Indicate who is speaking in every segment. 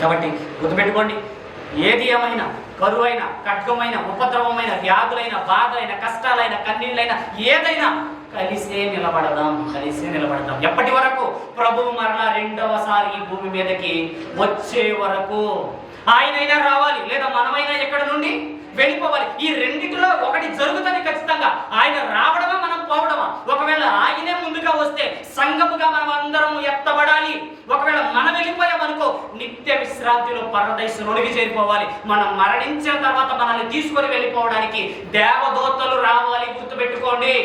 Speaker 1: కాబట్టి గుర్తుపెట్టుకోండి ఏది ఏమైనా కరువైన కట్కమైన ఉపద్రవమైన వ్యాధులైన బాధలైన కష్టాలైన కన్నీళ్ళైన ఏదైనా కలిసే నిలబడదాం కలిసే నిలబడదాం. ఎప్పటి వరకు? ప్రభువు మరలా రెండవసారి ఈ భూమి మీదకి వచ్చే వరకు. ఆయనైనా రావాలి లేదా మనమైనా ఎక్కడ నుండి? వెళ్ళిపోవాలి. ఈ రెండింటిలో ఒకటి జరుగుతుంది ఖచ్చితంగా. ఆయన రావడమా మనం పోవడమా? ఒకవేళ ఆయనే ముందుగా వస్తే సంఘముగా మనం అందరం ఎత్తబడాలి ఒకవేళ మనం అనుకో నిత్య విశ్రాంతిలో పరదేశంలోనికి చేరిపోవాలి. మనం మరణించిన తర్వాత మనల్ని తీసుకొని వెళ్ళిపోవడానికి దేవదూతలు రావాలి గుర్తుపెట్టుకోండి.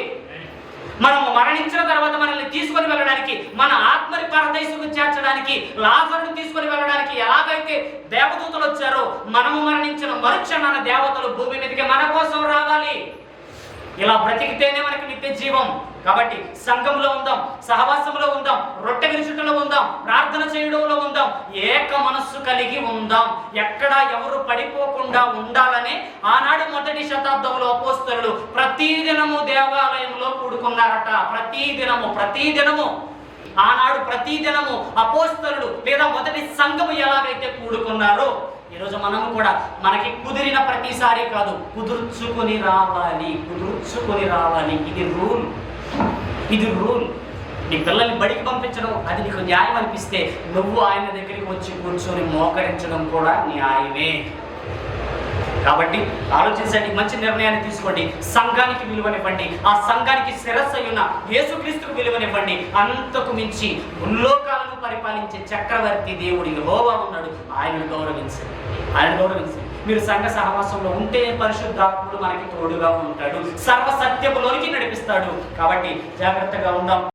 Speaker 1: మనం మరణించిన తర్వాత మనల్ని తీసుకొని వెళ్ళడానికి మన ఆత్మని పరదేశకు చేర్చడానికి లాజరును తీసుకొని వెళ్ళడానికి ఎలాగైతే దేవదూతలు వచ్చారో మనము మరణించిన మరుక్షణాన దేవతలు భూమి మీదకి మన కోసం రావాలి. ఇలా బ్రతికితేనే మనకి నిత్య జీవం. కాబట్టి సంఘంలో ఉందాం సహవాసంలో ఉందాం రొట్టె విరుచుటలో ఉందాం ప్రార్థన చేయడంలో ఉందాం ఏక మనస్సు కలిగి ఉందాం. ఎక్కడ ఎవరు పడిపోకుండా ఉండాలని ఆనాడు మొదటి శతాబ్దంలో అపోస్తలు ప్రతిదినము దేవాలయంలో కూడుకున్నారట. ప్రతిదినము ప్రతిదినము. ఆనాడు ప్రతిదినము అపోస్తరుడు లేదా మొదటి సంఘము ఎలాగైతే కూడుకున్నారో ఈరోజు మనము కూడా మనకి కుదిరిన ప్రతిసారి కాదు కుదుర్చుకొని రావాలి కుదుర్చుకొని రావాలి. ఇది రూల్. ఇది రూల్. నీ పిల్లల్ని బడికి పంపించడం అది నీకు న్యాయం అనిపిస్తే నువ్వు ఆయన దగ్గరికి వచ్చి కూర్చొని మోకరించడం కూడా న్యాయమే. కాబట్టి ఆలోచించండి మంచి నిర్ణయాన్ని తీసుకోండి సంఘానికి విలువనివ్వండి. ఆ సంఘానికి శిరస్సు అయిన యేసుక్రీస్తుకు విలువనివ్వండి. అంతకు మించి లోకాలను పరిపాలించే చక్రవర్తి దేవుడి హోవా ఉన్నాడు. ఆయనను గౌరవించండి. ఆయన గౌరవించండి. మీరు సంఘ సహవాసంలో ఉంటే పరిశుద్ధాత్ముడు మనకి తోడుగా ఉంటాడు. సర్వసత్యములోనికి నడిపిస్తాడు. కాబట్టి జాగ్రత్తగా ఉందాం.